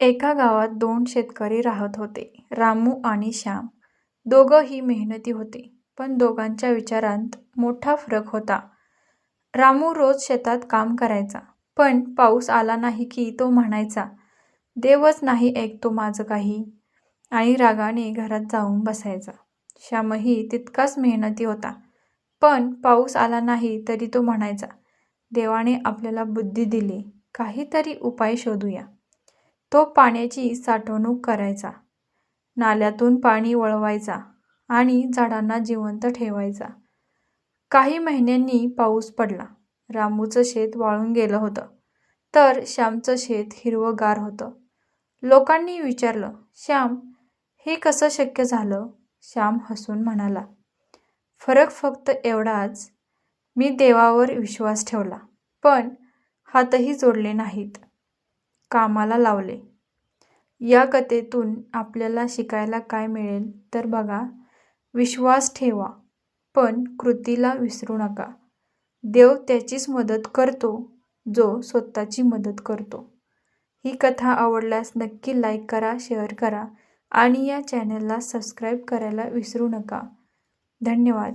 एका गावात दोन शेतकरी राहत होते. रामू आणि श्याम. दोघंही मेहनती होते. पण दोघांच्या विचारांत मोठा फरक होता. रामू रोज शेतात काम करायचा. पण पाऊस आला नाही की तो म्हणायचा, देवच नाही ऐकतो माझं काही आणि रागाने घरात जाऊन बसायचा. श्यामही तितकाच मेहनती होता. पण पाऊस आला नाही तरी तो म्हणायचा, देवाने आपल्याला बुद्धी दिलीय, काहीतरी उपाय शोधूया. तो पाण्याची साठवणूक करायचा, नाल्यातून पाणी वळवायचा आणि झाडांना जिवंत ठेवायचा. काही महिन्यांनी पाऊस पडला. रामूचं शेत वाळून गेलं होतं, तर श्यामचं शेत हिरवंगार होतं. लोकांनी विचारलं, श्याम, हे कसं शक्य झालं? श्याम हसून म्हणाला, फरक फक्त एवढाच, मी देवावर विश्वास ठेवला, पण हातही जोडले नाहीत, कामाला लावले. या कथेतून आपल्याला शिकायला काय मिळेल तर बघा, विश्वास ठेवा, पण कृतीला विसरू नका. देव त्याचीच मदत करतो, जो स्वतःची मदत करतो. ही कथा आवडल्यास नक्की लाईक करा, शेअर करा आणि या चॅनलला सबस्क्राईब करायला विसरू नका. धन्यवाद.